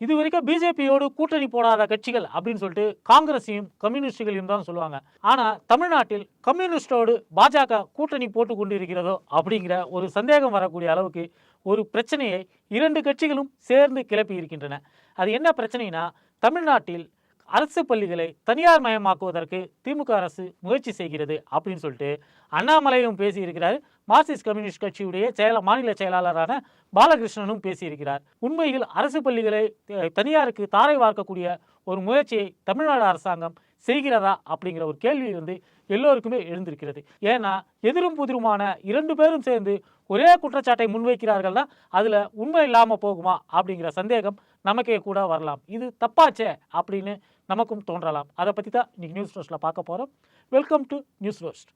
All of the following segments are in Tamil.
இது வரைக்கும் பிஜேபியோடு கூட்டணி போடாத கட்சிகள் அப்படின்னு சொல்லிட்டு காங்கிரஸையும் கம்யூனிஸ்டுகளையும் தான் சொல்லுவாங்க. ஆனா தமிழ்நாட்டில் கம்யூனிஸ்டோடு பாஜக கூட்டணி போட்டு கொண்டு இருக்கிறதோ அப்படிங்கிற ஒரு சந்தேகம் வரக்கூடிய அளவுக்கு ஒரு பிரச்சனையை இரண்டு கட்சிகளும் சேர்ந்து கிளப்பி இருக்கின்றன. அது என்ன பிரச்சனைனா தமிழ்நாட்டில் அரசு பள்ளிகளை தனியார் மயமாக்குவதற்கு திமுக அரசு முயற்சி செய்கிறது அப்படின்னு சொல்லிட்டு அண்ணாமலையும் பேசியிருக்கிறார். மார்க்சிஸ்ட் கம்யூனிஸ்ட் கட்சியுடைய செயல மாநில செயலாளரான பாலகிருஷ்ணனும் பேசியிருக்கிறார். உண்மையில் அரசு பள்ளிகளை தனியாருக்கு தாரை வார்க்கக்கூடிய ஒரு முயற்சியை தமிழ்நாடு அரசாங்கம் செய்கிறதா அப்படிங்கிற ஒரு கேள்வி வந்து எல்லோருக்குமே எழுந்திருக்கிறது. ஏன்னா எதிரும் புதிருமான இரண்டு பேரும் சேர்ந்து ஒரே குற்றச்சாட்டை முன்வைக்கிறார்கள்னா அதில் உண்மை இல்லாமல் போகுமா அப்படிங்கிற சந்தேகம் நமக்கே கூட வரலாம். இது தப்பாச்சே அப்படின்னு நமக்கும் தோன்றலாம். அதை பற்றி தான் இன்றைக்கி நியூஸ் ரோஸ்ட்டில் பார்க்க போகிறோம் welcome to news roast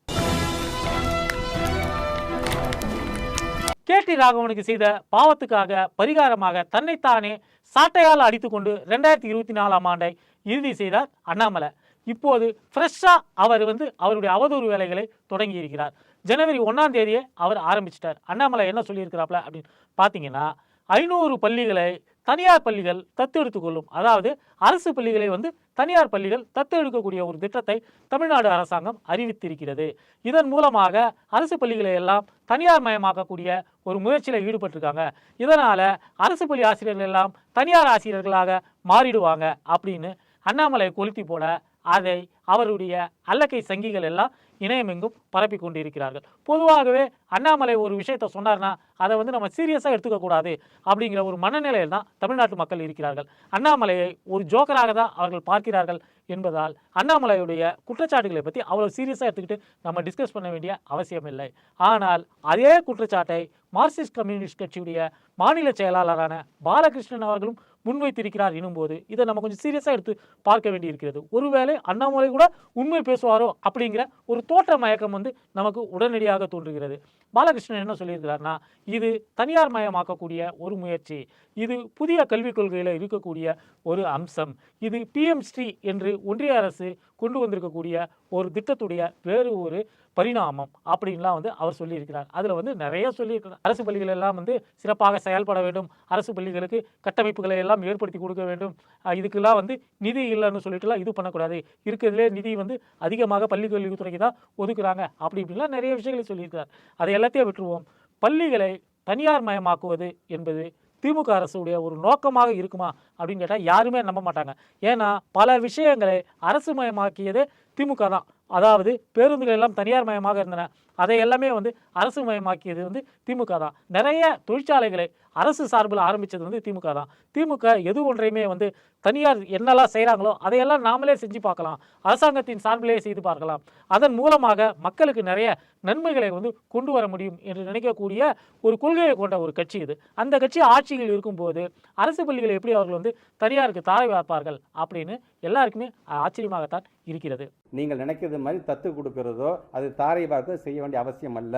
KT ராகவனுக்கு செய்த பாவத்துக்காக பரிகாரமாக தன்னைத்தானே சாட்டையால் அடித்துக்கொண்டு ரெண்டாயிரத்தி இருபத்தி நாலாம் ஆண்டை இறுதி செய்தார் அண்ணாமலை. இப்போது ஃப்ரெஷ்ஷாக அவர் வந்து அவருடைய அவதூறு வேலைகளை தொடங்கி இருக்கிறார். ஜனவரி ஒன்றாம் தேதியே அவர் ஆரம்பிச்சிட்டார். அண்ணாமலை என்ன சொல்லியிருக்கிறாப்ல அப்படின்னு பார்த்தீங்கன்னா ஐநூறு பள்ளிகளை தனியார் பள்ளிகள் தத்தெடுத்துக் கொள்ளும். அதாவது அரசு பள்ளிகளை வந்து தனியார் பள்ளிகள் தத்தெடுக்கக்கூடிய ஒரு திட்டத்தை தமிழ்நாடு அரசாங்கம் அறிவித்திருக்கிறது. இதன் மூலமாக அரசு பள்ளிகளை எல்லாம் தனியார் மயமாக்கக்கூடிய ஒரு முயற்சியில் ஈடுபட்டிருக்காங்க. இதனால் அரசு பள்ளி ஆசிரியர்கள் எல்லாம் தனியார் ஆசிரியர்களாக மாறிடுவாங்க அப்படின்னு அண்ணாமலை கொளுத்தி போட அதை அவருடைய அல்லக்கை சங்கிகள் எல்லாம் இணையமெங்கும் பரப்பி கொண்டிருக்கிறார்கள். பொதுவாகவே அண்ணாமலை ஒரு விஷயத்தை சொன்னார்னா அதை வந்து நம்ம சீரியஸாக எடுத்துக்க கூடாது அப்படிங்கிற ஒரு மனநிலையில் தான் தமிழ்நாட்டு மக்கள் இருக்கிறார்கள். அண்ணாமலையை ஒரு ஜோக்கராக தான் அவர்கள் பார்க்கிறார்கள் என்பதால் அண்ணாமலையுடைய குற்றச்சாட்டுகளை பற்றி அவ்வளோ சீரியஸாக எடுத்துக்கிட்டு நம்ம டிஸ்கஸ் பண்ண வேண்டிய அவசியம் இல்லை. ஆனால் அதே குற்றச்சாட்டை மார்க்சிஸ்ட் கம்யூனிஸ்ட் கட்சியுடைய மாநில செயலாளரான பாலகிருஷ்ணன் அவர்களும் முன்வைத்திருக்கிறார் எனும்போது இதை நம்ம கொஞ்சம் சீரியஸாக எடுத்து பார்க்க வேண்டியிருக்கிறது. ஒருவேளை அண்ணாமலை கூட உண்மை பேசுவாரோ அப்படிங்கிற ஒரு தோற்ற மயக்கம் வந்து நமக்கு உடனடியாக தோன்றுகிறது. பாலகிருஷ்ணன் என்ன சொல்லியிருக்கிறார்னா இது தனியார் மயமாக்கக்கூடிய ஒரு முயற்சி. இது புதிய கல்விக் கொள்கையில் இருக்கக்கூடிய ஒரு அம்சம். இது பிஎம் ஸ்ரீ என்று ஒன்றிய அரசு கொண்டு வந்திருக்கக்கூடிய ஒரு திட்டத்துடைய வேறு ஒரு பரிணாமம் அப்படின்லாம் வந்து அவர் சொல்லியிருக்கிறார். அதில் வந்து நிறைய சொல்லியிருக்கிறார் அரசு பள்ளிகள் எல்லாம் வந்து சிறப்பாக செயல்பட வேண்டும். அரசு பள்ளிகளுக்கு கட்டமைப்புகளை எல்லாம் ஏற்படுத்தி கொடுக்க வேண்டும். இதுக்கெல்லாம் வந்து நிதி இல்லைன்னு சொல்லிட்டுலாம் இது பண்ணக்கூடாது. இருக்கிறதுலே நிதி வந்து அதிகமாக பள்ளி கல்வித்துறைக்கு தான் ஒதுக்குறாங்க அப்படி இப்படிலாம் நிறைய விஷயங்களை சொல்லியிருக்கிறார். அதை எல்லாத்தையும் விட்டுருவோம். பள்ளிகளை தனியார் மயமாக்குவது என்பது திமுக அரசுடைய ஒரு நோக்கமாக இருக்குமா அப்படின்னு கேட்டால் யாருமே நம்ப மாட்டாங்க. ஏன்னா பல விஷயங்களை அரசு மயமாக்கியது திமுக தான். அதாவது பேருந்துகள் எல்லாம் தனியார் மயமாக இருந்தன. அதை எல்லாமே வந்து அரசு மயமாக்கியது வந்து திமுக தான். நிறைய தொழிற்சாலைகளை அரசு சார்பில் ஆரம்பித்தது வந்து திமுக தான். திமுக எது ஒன்றையுமே வந்து தனியார் என்னெல்லாம் செய்கிறாங்களோ அதையெல்லாம் நாமளே செஞ்சு பார்க்கலாம். அரசாங்கத்தின் சார்பிலே செய்து பார்க்கலாம். அதன் மூலமாக மக்களுக்கு நிறைய நன்மைகளை வந்து கொண்டு வர முடியும் என்று நினைக்கக்கூடிய ஒரு கொள்கையை கொண்ட ஒரு கட்சி இது. அந்த கட்சி ஆட்சியில் இருக்கும்போது அரசு பள்ளிகளை எப்படி அவர்கள் வந்து தனியாருக்கு தாரை வார்ப்பார்கள் அப்படின்னு எல்லாருக்குமே ஆச்சரியமாகத்தான் இருக்கிறது. நீங்கள் நினைக்கிறது மாதிரி தத்து கொடுக்கிறதோ அது தாரை பார்க்க செய்ய வேண்டிய அவசியம் அல்ல.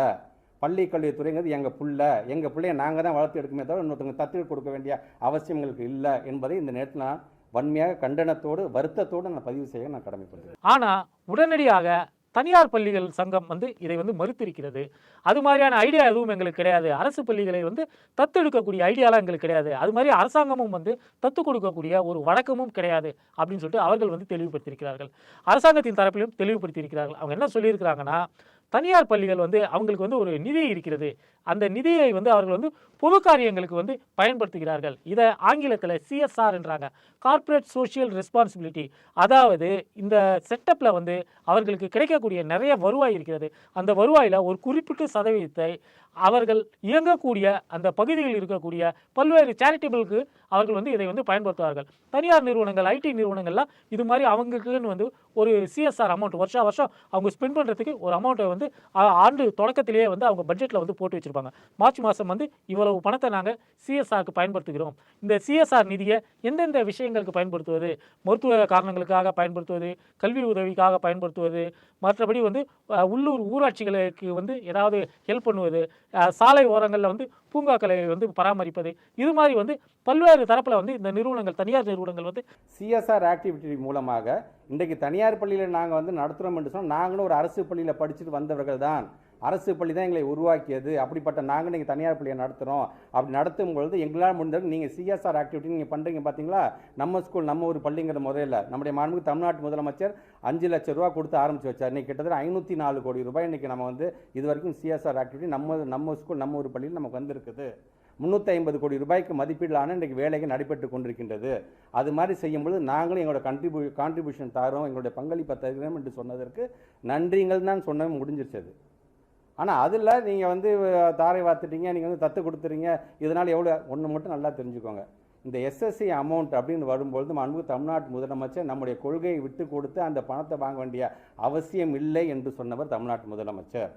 பள்ளி கல்வித்துறைங்கிறது எங்கள் பிள்ளை. எங்கள் பிள்ளைய நாங்கள் தான் வளர்த்து எடுக்குமே தவிர இன்னொருத்தவங்க தத்து கொடுக்க வேண்டிய அவசியம் எங்களுக்கு இல்லை என்பதை இந்த நேரத்தில் நான் வன்மையாக கண்டனத்தோடு வருத்தத்தோடு நான் பதிவு செய்ய நான் கடமைப்படுகிறேன் ஆனால் உடனடியாக தனியார் பள்ளிகள் சங்கம் வந்து இதை வந்து மறுத்திருக்கிறது. அது மாதிரியான ஐடியா எதுவும் எங்களுக்கு கிடையாது. அரசு பள்ளிகளை வந்து தத்தெடுக்கக்கூடிய ஐடியாலாம் எங்களுக்கு கிடையாது. அது மாதிரி அரசாங்கமும் வந்து தத்து கொடுக்கக்கூடிய ஒரு வழக்கமும் கிடையாது அப்படின்னு சொல்லிட்டு அவர்கள் வந்து தெளிவுபடுத்தியிருக்கிறார்கள். அரசாங்கத்தின் தரப்பிலும் தெளிவுபடுத்தியிருக்கிறார்கள். அவங்க என்ன சொல்லியிருக்கிறாங்கன்னா தனியார் பள்ளிகள் வந்து அவங்களுக்கு வந்து ஒரு நிதி இருக்கிறது. அந்த நிதியை வந்து அவர்கள் வந்து பொது காரியங்களுக்கு வந்து பயன்படுத்துகிறார்கள். இதை ஆங்கிலத்தில் சிஎஸ்ஆர் என்றாங்க. கார்ப்பரேட் சோஷியல் ரெஸ்பான்சிபிலிட்டி அதாவது இந்த செட்டப்பில் வந்து அவர்களுக்கு கிடைக்கக்கூடிய நிறைய வருவாய் இருக்கிறது. அந்த வருவாயில் ஒரு குறிப்பிட்ட சதவீதத்தை அவர்கள் இயங்கக்கூடிய அந்த பகுதியில் இருக்கக்கூடிய பல்வேறு சேரிட்டபிளுக்கு அவர்கள் வந்து இதை வந்து பயன்படுத்துவார்கள். தனியார் நிறுவனங்கள் ஐடி நிறுவனங்கள்லாம் இது மாதிரி அவங்களுக்குன்னு வந்து ஒரு சிஎஸ்ஆர் அமௌண்ட் வருஷா வருஷம் அவங்க ஸ்பெண்ட் பண்ணுறதுக்கு ஒரு அமௌண்ட்டை வந்து ஆண்டு தொடக்கத்திலேயே வந்து அவங்க பட்ஜெட்டில் வந்து போட்டு வச்சுருப்பாங்க. மார்ச் மாதம் வந்து இவ்வளவு பணத்தை நாங்கள் சிஎஸ்ஆருக்கு பயன்படுத்துகிறோம். இந்த சிஎஸ்ஆர் நிதியை எந்தெந்த விஷயங்களுக்கு பயன்படுத்துவது? மருத்துவ காரணங்களுக்காக பயன்படுத்துவது? கல்வி உதவிக்காக பயன்படுத்துவது? மற்றபடி வந்து உள்ளூர் ஊராட்சிகளுக்கு வந்து ஏதாவது ஹெல்ப் பண்ணுவது? சாலை ஓரங்களில் வந்து பூங்காக்களை வந்து பராமரிப்பது இது மாதிரி வந்து பல்வேறு தரப்பில் வந்து இந்த நிறுவனங்கள் தனியார் நிறுவனங்கள் வந்து சிஎஸ்ஆர் ஆக்டிவிட்டி மூலமாக இன்றைக்கு தனியார் பள்ளியில் நாங்கள் வந்து நடத்துகிறோம் என்று சொன்னால் நாங்களும் ஒரு அரசு பள்ளியில் படிச்சுட்டு வந்தவர்கள் தான் அரசு பள்ளி தான் எங்களை உருவாக்கியது. அப்படிப்பட்ட நாங்கள் நீங்கள் தனியார் பள்ளியை நடத்துகிறோம் அப்படி நடத்தும் பொழுது எங்களால் முடிந்தது நீங்கள் சிஎஸ்ஆர் ஆக்டிவிட்டி நீங்கள் பண்ணுறீங்க பார்த்தீங்களா நம்ம ஸ்கூல் நம்ம ஒரு பள்ளிங்கிற முறையில். நம்முடைய மாண்புக்கு தமிழ்நாட்டு முதலமைச்சர் அஞ்சு லட்சம் ரூபா கொடுத்து ஆரம்பிச்சு வச்சார். இன்னைக்கு கிட்டத்தட்ட ஐநூற்றி நாலு கோடி ரூபாய் இன்னைக்கு நம்ம வந்து இது வரைக்கும் சிஎஸ்ஆர் ஆக்டிவிட்டி நம்ம நம்ம ஸ்கூல் நம்ம ஒரு பள்ளியில் நமக்கு வந்திருக்குது. முந்நூற்றி ஐம்பது கோடி ரூபாய்க்கு மதிப்பீடிலான இன்றைக்கு வேலைகள் நடைபெற்று கொண்டிருக்கின்றது. அது மாதிரி செய்யும்பொழுது நாங்களும் எங்களோட கண்ட்ரிபியூ கான்ட்ரிபியூஷன் தரோம். எங்களுடைய பங்களிப்பை தருகிறோம் என்று சொன்னதற்கு நன்றிங்கள் தான் சொன்ன முடிஞ்சிருச்சது அது. ஆனால் அதில் நீங்கள் வந்து தாரை வாத்துட்டீங்க நீங்கள் வந்து தத்து கொடுத்துறீங்க இதனால் எவ்வளோ ஒன்று மட்டும் நல்லா தெரிஞ்சுக்கோங்க. இந்த எஸ்எஸ்சி அமௌண்ட் அப்படின்னு வரும்பொழுது அன்பு தமிழ்நாட்டு முதலமைச்சர் நம்முடைய கொள்கையை விட்டு கொடுத்து அந்த பணத்தை வாங்க வேண்டிய அவசியம் இல்லை என்று சொன்னவர் தமிழ்நாட்டு முதலமைச்சர்.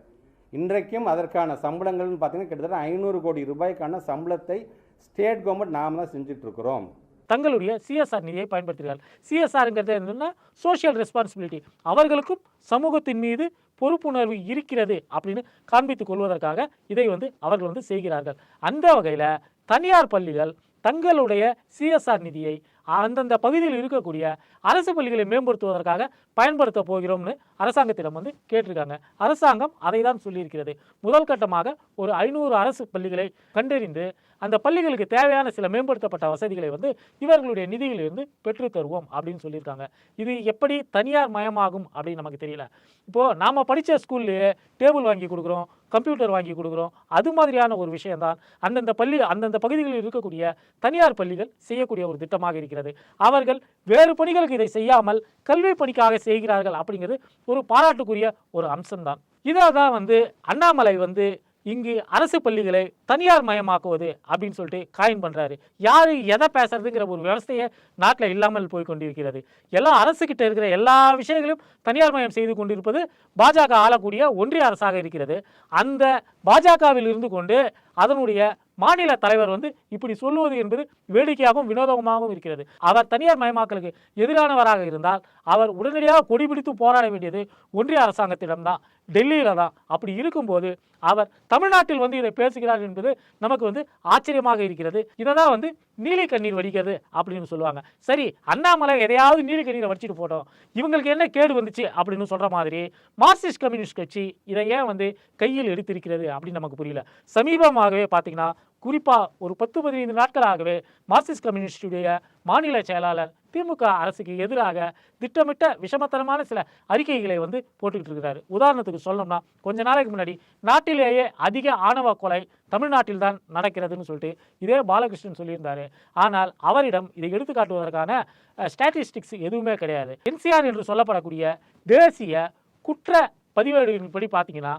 இன்றைக்கும் அதற்கான சம்பளங்கள்னு பார்த்தீங்கன்னா கிட்டத்தட்ட ஐநூறு கோடி ரூபாய்க்கான சம்பளத்தை ஸ்டேட் கவர்மெண்ட் நாம தான் செஞ்சிட்ருக்கிறோம் தங்களுடைய சிஎஸ்ஆர் நிதியை பயன்படுத்துகிறார்கள். சிஎஸ்ஆருங்கிறது என்னென்னா சோஷியல் ரெஸ்பான்சிபிலிட்டி அவர்களுக்கும் சமூகத்தின் மீது பொறுப்புணர்வு இருக்கிறது அப்படின்னு காண்பித்துக் கொள்வதற்காக இதை வந்து அவர்கள் வந்து செய்கிறார்கள். அந்த வகையில் தனியார் பள்ளிகள் தங்களுடைய சிஎஸ்ஆர் நிதியை அந்தந்த பகுதியில் இருக்கக்கூடிய அரசு பள்ளிகளை மேம்படுத்துவதற்காக பயன்படுத்த போகிறோம்னு அரசாங்கத்திடம் வந்து கேட்டிருக்காங்க. அரசாங்கம் அதை தான் சொல்லியிருக்கிறது. முதல் கட்டமாக ஒரு ஐநூறு அரசு பள்ளிகளை கண்டறிந்து அந்த பள்ளிகளுக்கு தேவையான சில மேம்படுத்தப்பட்ட வசதிகளை வந்து இவர்களுடைய நிதியிலிருந்து பெற்றுத்தருவோம் அப்படின்னு சொல்லியிருக்காங்க. இது எப்படி தனியார் மயமாகும் அப்படின்னு நமக்கு தெரியல. இப்போது நாம் படித்த ஸ்கூல்லையே டேபிள் வாங்கி கொடுக்குறோம். கம்ப்யூட்டர் வாங்கி கொடுக்குறோம். அது மாதிரியான ஒரு விஷயம்தான் அந்தந்த பள்ளி அந்தந்த பகுதிகளில் இருக்கக்கூடிய தனியார் பள்ளிகள் செய்யக்கூடிய ஒரு திட்டமாக இருக்கிறது. அவர்கள் வேறு பணிகளுக்கு இதை செய்யாமல் கல்வி பணிக்காக செய்கிறார்கள் அப்படிங்கிறது ஒரு பாராட்டுக்குரிய ஒரு அம்சம்தான். இதாக தான் வந்து அண்ணாமலை வந்து இங்கு அரசு பள்ளிகளை தனியார் மயமாக்குவது அப்படின்னு சொல்லிட்டு காயின் பண்ணுறாரு யார் எதை பேசுறதுங்கிற ஒரு விவசாய நாட்டில் இல்லாமல் போய் கொண்டிருக்கிறது. எல்லா அரசுக்கிட்ட இருக்கிற எல்லா விஷயங்களையும் தனியார் மயம் செய்து கொண்டிருப்பது பாஜக ஆளக்கூடிய ஒன்றிய அரசாக இருக்கிறது. அந்த பாஜகவில் இருந்து கொண்டு அதனுடைய மாநில தலைவர் வந்து இப்படி சொல்லுவது என்பது வேடிக்கையாகவும் வினோதமாகவும் இருக்கிறது. அவர் தனியார் மயமாக்கலுக்கு எதிரானவராக இருந்தால் அவர் உடனடியாக கொடிபிடித்து போராட வேண்டியது ஒன்றிய அரசாங்கத்திடம்தான் டெல்லியில் தான். அப்படி இருக்கும்போது அவர் தமிழ்நாட்டில் வந்து இதை பேசுகிறார் என்பது நமக்கு வந்து ஆச்சரியமாக இருக்கிறது. இதை தான் வந்து நீலி கண்ணீர் வடிக்கிறது அப்படின்னு சொல்லுவாங்க. சரி அண்ணாமலை எதையாவது நீலி கண்ணீரை வடிச்சிட்டு போட்டோம். இவங்களுக்கு என்ன கேடு வந்துச்சு அப்படின்னு சொல்கிற மாதிரி மார்க்சிஸ்ட் கம்யூனிஸ்ட் கட்சி இதை ஏன் வந்து கையில் எடுத்திருக்கிறது அப்படின்னு நமக்கு புரியல. சமீபமாகவே பார்த்தீங்கன்னா குறிப்பாக ஒரு பத்து பதினைந்து நாட்களாகவே மார்க்சிஸ்ட் கம்யூனிஸ்டுடைய மாநில செயலாளர் திமுக அரசுக்கு எதிராக திட்டமிட்ட விஷமத்தனமான சில அறிக்கைகளை வந்து போட்டுக்கிட்டு இருக்கிறாரு. உதாரணத்துக்கு சொல்லணும்னா கொஞ்ச நாளைக்கு முன்னாடி நாட்டிலேயே அதிக ஆணவ கொலை தமிழ்நாட்டில் தான் நடக்கிறதுன்னு சொல்லிட்டு இதே பாலகிருஷ்ணன் சொல்லியிருந்தாரு. ஆனால் அவரிடம் இதை எடுத்துக்காட்டுவதற்கான ஸ்டாட்டிஸ்டிக்ஸ் எதுவுமே கிடையாது. என்சிஆர் என்று சொல்லப்படக்கூடிய தேசிய குற்ற பதிவேடுகளின்படி பார்த்தீங்கன்னா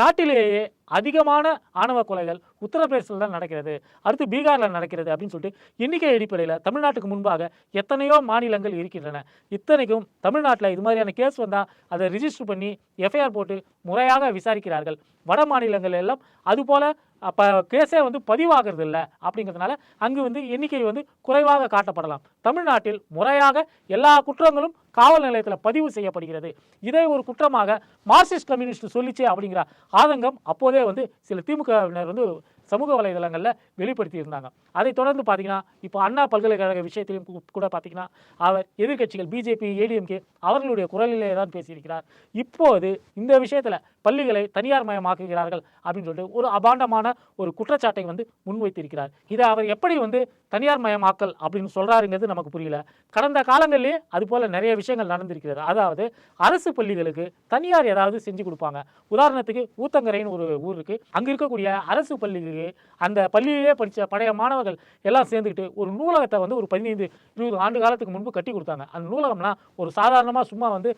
நாட்டிலேயே அதிகமான ஆணவ கொலைகள் உத்தரப்பிரதேசத்தில் தான் நடக்கிறது. அடுத்து பீகாரில் நடக்கிறது அப்படின்னு சொல்லிட்டு எண்ணிக்கை அடிப்படையில் தமிழ்நாட்டுக்கு முன்பாக எத்தனையோ மாநிலங்கள் இருக்கின்றன. இத்தனைக்கும் தமிழ்நாட்டில் இது மாதிரியான கேஸ் வந்தால் அதை ரிஜிஸ்டர் பண்ணி எஃப்ஐஆர் போட்டு முறையாக விசாரிக்கிறார்கள். வட மாநிலங்கள் எல்லாம் அதுபோல் அப்போ கேஸே வந்து பதிவாகிறது இல்லை அப்படிங்கிறதுனால அங்கு வந்து எண்ணிக்கை வந்து குறைவாக காட்டப்படலாம். தமிழ்நாட்டில் முறையாக எல்லா குற்றங்களும் காவல் நிலையத்தில் பதிவு செய்யப்படுகிறது. இதை ஒரு குற்றமாக மார்க்சிஸ்ட் கம்யூனிஸ்ட் சொல்லிச்சு அப்படிங்கிற ஆதங்கம் அப்போதே வந்து சில திமுகவினர் வந்து சமூக வலைதளங்களில் வெளிப்படுத்தியிருந்தாங்க. அதை தொடர்ந்து பார்த்தீங்கன்னா இப்போ அண்ணா பல்கலைக்கழக விஷயத்திலும் கூட பார்த்தீங்கன்னா அவர் எதிர்க்கட்சிகள் பிஜேபி ஏடிஎம்கே அவர்களுடைய குரலிலே தான் பேசியிருக்கிறார். இப்போது இந்த விஷயத்தில் பள்ளிகளை தனியார் மயமாக்குகிறார்கள் அப்படின்னு சொல்லிட்டு ஒரு அபாண்டமான ஒரு குற்றச்சாட்டை வந்து முன்வைத்திருக்கிறார். இதை அவர் எப்படி வந்து தனியார் மயமாக்கல் அப்படின்னு சொல்கிறாருங்கிறது நமக்கு புரியல. கடந்த காலங்களிலே அது போல் நிறைய விஷயங்கள் நடந்திருக்கிறது. அதாவது அரசு பள்ளிகளுக்கு தனியார் ஏதாவது செஞ்சு கொடுப்பாங்க. உதாரணத்துக்கு ஊத்தங்கரைன்னு ஒரு ஊர் இருக்குது அங்கே இருக்கக்கூடிய அரசு பள்ளிகளுக்கு அந்த பள்ளியிலே படித்த பழைய மாணவர்கள் எல்லாம் சேர்ந்துக்கிட்டு ஒரு நூலகத்தை வந்து ஒரு பதினைந்து இருபது ஆண்டு காலத்துக்கு முன்பு கட்டி கொடுத்தாங்க. அந்த நூலகம்னா ஒரு சாதாரணமாக சும்மா வந்து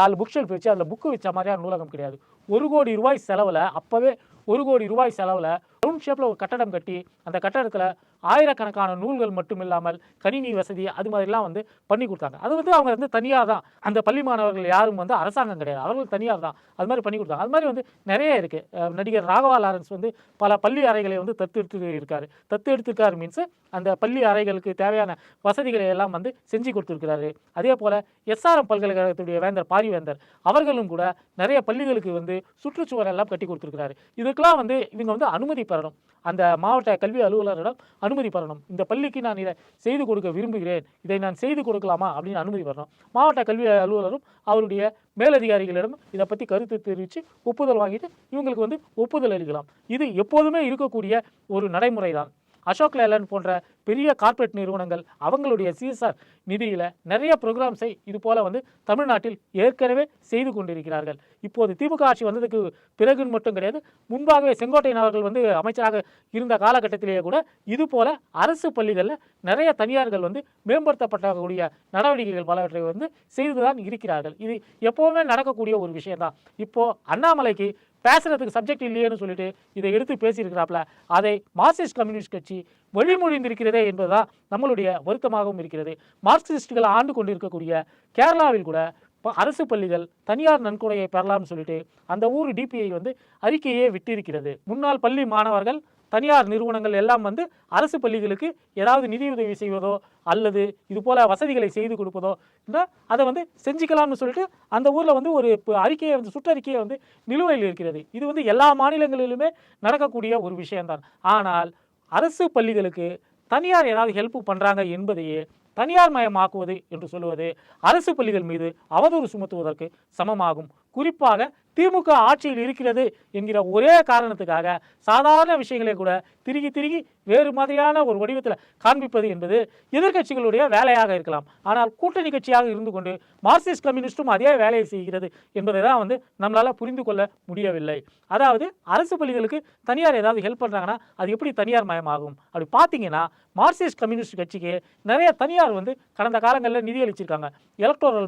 நாலு புக் ஷெல்ஃப் வச்சு அதில் புக்கு வச்ச மாதிரியான நூலகம் கிடையாது. ஒரு கோடி ரூபாய் செலவில் அப்போவே ஒரு கோடி ரூபாய் செலவில் ரவுண்ட் ஷேப்பில் ஒரு கட்டடம் கட்டி அந்த கட்டடத்தில் ஆயிரக்கணக்கான நூல்கள் மட்டும் இல்லாமல் கணினி வசதி அது மாதிரிலாம் வந்து பண்ணி கொடுத்தாங்க. அது வந்து அவங்க வந்து தனியாக தான். அந்த பள்ளி மாணவர்கள் யாரும் வந்து அரசாங்கம் கிடையாது. அவர்கள் தனியார் தான். அது மாதிரி பண்ணி கொடுத்தாங்க. அது மாதிரி வந்து நிறைய இருக்குது நடிகர் ராகவா லாரன்ஸ் வந்து பல பள்ளி அறைகளை வந்து தத்து எடுத்து இருக்காரு. தத்து எடுத்திருக்காரு மீன்ஸ் அந்த பள்ளி அறைகளுக்கு தேவையான வசதிகளை எல்லாம் வந்து செஞ்சு கொடுத்துருக்கிறாரு. அதே போல் எஸ்ஆர்எம் பல்கலைக்கழகத்துடைய வேந்தர் பாரிவேந்தர் அவர்களும் கூட நிறைய பள்ளிகளுக்கு வந்து சுற்றுச்சுவர் எல்லாம் கட்டி கொடுத்துருக்கிறாரு. இதுக்கெல்லாம் வந்து இவங்க வந்து அனுமதி பெறணும் அந்த மாவட்ட கல்வி அலுவலரிடம் அனுமதி பெறணும் இந்த பள்ளிக்கு நான் இதை செய்து கொடுக்க விரும்புகிறேன். இதை நான் செய்து கொடுக்கலாமா? அப்படின்னு அனுமதி பெறணும் மாவட்ட கல்வி அலுவலரும் அவருடைய மேலதிகாரிகளிடம் இதை பற்றி கருத்து தெரிவித்து ஒப்புதல் வாங்கிட்டு இவங்களுக்கு வந்து ஒப்புதல் அளிக்கலாம். இது எப்போதுமே இருக்கக்கூடிய ஒரு நடைமுறை தான் அசோக் லேலன் போன்ற பெரிய கார்ப்பரேட் நிறுவனங்கள் அவங்களுடைய சிஎஸ்ஆர் நிதியில் நிறைய ப்ரோக்ராம்ஸை இது போல் வந்து தமிழ்நாட்டில் ஏற்கனவே செய்து கொண்டிருக்கிறார்கள். இப்போது திமுக ஆட்சி வந்ததுக்கு பிறகு மட்டும் கிடையாது முன்பாகவே செங்கோட்டையன் அவர்கள் வந்து அமைச்சராக இருந்த காலகட்டத்திலேயே கூட இது போல் அரசு பள்ளிகளில் நிறைய தனியார்கள் வந்து மேம்படுத்தப்பட்டக்கூடிய நடவடிக்கைகள் பலவற்றை வந்து செய்துதான் இருக்கிறார்கள். இது எப்போவுமே நடக்கக்கூடிய ஒரு விஷயம்தான். இப்போது அண்ணாமலைக்கு பேசுறதுக்கு சப்ஜெக்ட் இல்லையேன்னு சொல்லிட்டு இதை எடுத்து பேசியிருக்கிறாப்ல. அதை மார்க்சிஸ்ட் கம்யூனிஸ்ட் கட்சி வழிமொழிந்திருக்கிறது என்பதுதான் நம்மளுடைய வருத்தமாகவும் இருக்கிறது. மார்க்சிஸ்டுகள் ஆண்டு கொண்டிருக்கக்கூடிய கேரளாவில் கூட இப்போ அரசு பள்ளிகள் தனியார் நன்கொடையை பெறலாம்னு சொல்லிட்டு அந்த ஊர் டிபிஐ வந்து அறிக்கையே விட்டிருக்கிறது. முன்னாள் பள்ளி மாணவர்கள் தனியார் நிறுவனங்கள் எல்லாம் வந்து அரசு பள்ளிகளுக்கு ஏதாவது நிதியுதவி செய்வதோ அல்லது இது போல வசதிகளை செய்து கொடுப்பதோ இருந்தால் அதை வந்து செஞ்சுக்கலாம்னு சொல்லிட்டு அந்த ஊரில் வந்து ஒரு இப்போ அறிக்கையை வந்து சுற்றறிக்கையை வந்து நிலுவையில் இருக்கிறது. இது வந்து எல்லா மாநிலங்களிலுமே நடக்கக்கூடிய ஒரு விஷயம்தான். ஆனால் அரசு பள்ளிகளுக்கு தனியார் ஏதாவது ஹெல்ப் பண்ணுறாங்க என்பதையே தனியார் மயமாக்குவது என்று சொல்லுவது அரசு பள்ளிகள் மீது அவதூறு சுமத்துவதற்கு சமமாகும். குறிப்பாக திமுக ஆட்சியில் இருக்கிறது என்கிற ஒரே காரணத்துக்காக சாதாரண விஷயங்களை கூட திருகி திருகி வேறு மாதிரியான ஒரு வடிவத்தில் காண்பிப்பது என்பது எதிர்க்கட்சிகளுடைய வேலையாக இருக்கலாம். ஆனால் கூட்டணி கட்சியாக இருந்து கொண்டு மார்க்சிஸ்ட் கம்யூனிஸ்டும் அதே வேலையை செய்கிறது என்பதை தான் வந்து நம்மளால் புரிந்து கொள்ள முடியவில்லை. அதாவது அரசு பள்ளிகளுக்கு தனியார் ஏதாவது ஹெல்ப் பண்ணுறாங்கன்னா அது எப்படி தனியார் மயமாகும்? அப்படி பார்த்தீங்கன்னா மார்க்சிஸ்ட் கம்யூனிஸ்ட் கட்சிக்கு நிறைய தனியார் வந்து கடந்த காலங்களில் நிதி அளிச்சிருக்காங்க.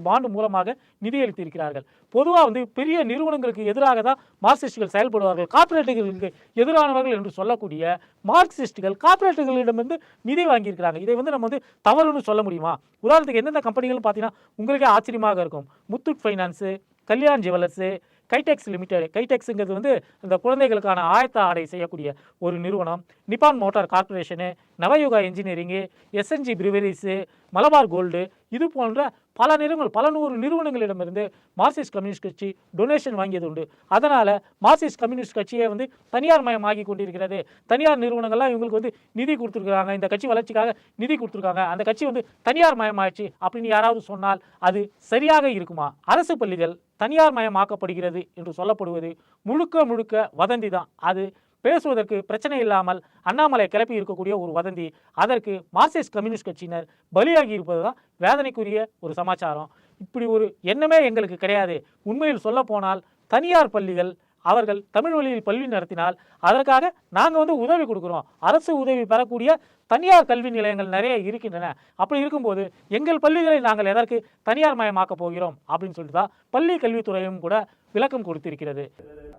பாண்டு மூலமாக நிதி அளித்திருக்கிறார்கள். பொதுவாக வந்து பெரிய நிறுவனங்களுக்கு எதிராக தான் மார்க்சிஸ்டுகள் செயல்படுவார்கள். கார்ப்பரேட்டுகளுக்கு எதிரானவர்கள் என்று சொல்லக்கூடிய மார்க்சிஸ்டுகள் கார்ப்பரேட்டுகளிடமிருந்து நிதி வாங்கியிருக்கிறாங்க. இதை வந்து நம்ம வந்து தவறுன்னு சொல்ல முடியுமா? உதாரணத்துக்கு எந்தெந்த கம்பெனிகள்னு பார்த்தீங்கன்னா உங்களுக்கே ஆச்சரியமாக இருக்கும். Muthoot finance Kalyan jewellers Kitex limited. கைடெக்ஸுங்கிறது வந்து இந்த குழந்தைகளுக்கான ஆயத்த ஆடை செய்யக்கூடிய ஒரு நிறுவனம். Nippon motor corporation Navayuga engineering SNJ breweries Malabar gold இது போன்ற பல நிறுவனங்கள் பல நூறு நிறுவனங்களிடமிருந்து மார்க்சிஸ்ட் கம்யூனிஸ்ட் கட்சி டொனேஷன் வாங்கியது உண்டு அதனால் மார்க்சிஸ்ட் கம்யூனிஸ்ட் கட்சியே வந்து தனியார் மயமாகி கொண்டிருக்கிறது. தனியார் நிறுவனங்கள்லாம் இவங்களுக்கு வந்து நிதி கொடுத்துருக்காங்க இந்த கட்சி வளர்ச்சிக்காக நிதி கொடுத்துருக்காங்க. அந்த கட்சி வந்து தனியார் மயமாயிடுச்சு அப்படின்னு யாராவது சொன்னால் அது சரியாக இருக்குமா? அரசு பள்ளிகள் தனியார் மயமாக்கப்படுகிறது என்று சொல்லப்படுவது முழுக்க முழுக்க வதந்தி தான் அது பேசுவதற்கு பிரச்சனை இல்லாமல் அண்ணாமலை கிளப்பி இருக்கக்கூடிய ஒரு வதந்தி. அதற்கு மார்க்சிஸ்ட் கம்யூனிஸ்ட் கட்சியினர் பலியாகி இருப்பது தான் வேதனைக்குரிய ஒரு சமாச்சாரம். இப்படி ஒரு எண்ணமே எங்களுக்கு கிடையாது. உண்மையில் சொல்ல போனால் தனியார் பள்ளிகள் அவர்கள் தமிழ் வழியில் பள்ளி நடத்தினால் அதற்காக நாங்கள் வந்து உதவி கொடுக்குறோம். அரசு உதவி பெறக்கூடிய தனியார் கல்வி நிலையங்கள் நிறைய இருக்கின்றன. அப்படி இருக்கும்போது எங்கள் பள்ளிகளை நாங்கள் எதற்கு தனியார் மயமாக்கப் போகிறோம்? அப்படின்னு சொல்லிட்டு தான் பள்ளி கல்வித்துறையும் கூட விளக்கம் கொடுத்திருக்கிறது.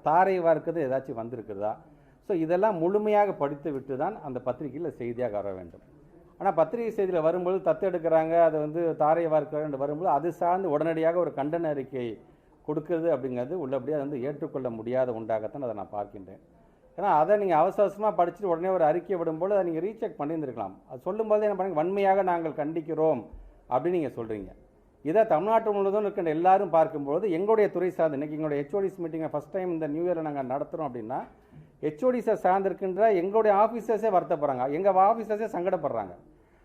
தாரை வார்க்கிறது ஏதாச்சும் வந்திருக்குதா? ஸோ இதெல்லாம் முழுமையாக படித்து விட்டு தான் அந்த பத்திரிகையில் செய்தியாக வர வேண்டும். ஆனால் பத்திரிகை செய்தியில் வரும்போது தத்தெடுக்கிறாங்க அதை வந்து தாரை வார்க்கிறாங்க வரும்போது அது சார்ந்து உடனடியாக ஒரு கண்டன அறிக்கை கொடுக்குறது அப்படிங்கிறது உள்ளபடியாக வந்து ஏற்றுக்கொள்ள முடியாத உண்டாகத்தான் அதை நான் பார்க்கின்றேன். ஏன்னா அதை நீங்கள் அவசர அவசரமாக படிச்சுட்டு உடனே ஒரு அறிக்கை விடும்போது அதை நீங்கள் ரீசெக் பண்ணியிருந்திருக்கலாம். அது சொல்லும்போது என்ன பண்ணுங்க வன்மையாக நாங்கள் கண்டிக்கிறோம் அப்படின்னு நீங்கள் சொல்கிறீங்க இதை தமிழ்நாட்டு முழுவதும் இருக்கின்ற எல்லாரும் பார்க்கும்போது எங்களுடைய துறை சார்ந்து இன்றைக்கி எங்களுடைய ஹெச்ஓடிஸ் மீட்டிங்கை ஃபஸ்ட் டைம் இந்த நியூ இயரில் நாங்கள் நடத்துகிறோம் அப்படின்னா ஹெச்ஓடிஸை சார்ந்திருக்கின்ற எங்களுடைய ஆஃபீஸர்ஸே வருத்தப்படுறாங்க. எங்கள் ஆஃபீஸர்ஸே சங்கடப்படுறாங்க.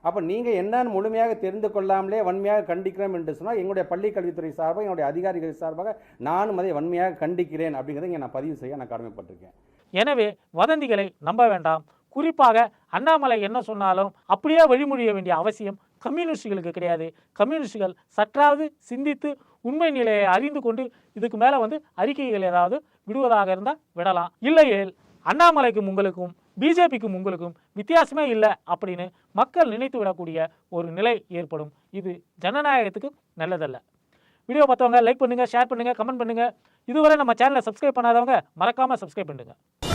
அப்போ நீங்கள் என்னன்னு முழுமையாக தெரிந்து கொள்ளாமலே வன்மையாக கண்டிக்கிறோம் என்று சொன்னால் எங்களுடைய பள்ளிக்கல்வித்துறை சார்பாக என்னுடைய அதிகாரிகள் சார்பாக நானும் அதை வன்மையாக கண்டிக்கிறேன் அப்படிங்கிறத இங்கே நான் பதிவு செய்ய நான் கடமைப்பட்டிருக்கேன். எனவே வதந்திகளை நம்ப வேண்டாம். குறிப்பாக அண்ணாமலை என்ன சொன்னாலும் அப்படியே வழிமொழிய வேண்டிய அவசியம் கம்யூனிஸ்டுகளுக்கு கிடையாது. கம்யூனிஸ்டுகள் சற்றாவது சிந்தித்து உண்மை நிலையை அறிந்து கொண்டு இதுக்கு மேலே வந்து அறிக்கைகள் ஏதாவது விடுவதாக இருந்தால் விடலாம். இல்லையேல் அண்ணாமலைக்கும் உங்களுக்கும் பிஜேபிக்கும் உங்களுக்கும் வித்தியாசமே இல்லை அப்படின்னு மக்கள் நினைத்து விடக்கூடிய ஒரு நிலை ஏற்படும். இது ஜனநாயகத்துக்கு நல்லதல்ல. வீடியோ பார்த்தவங்க லைக் பண்ணுங்கள் ஷேர் பண்ணுங்கள் கமெண்ட் பண்ணுங்கள் இதுவரை நம்ம சேனலை சப்ஸ்கிரைப் பண்ணாதவங்க மறக்காமல் சப்ஸ்கிரைப் பண்ணுங்கள்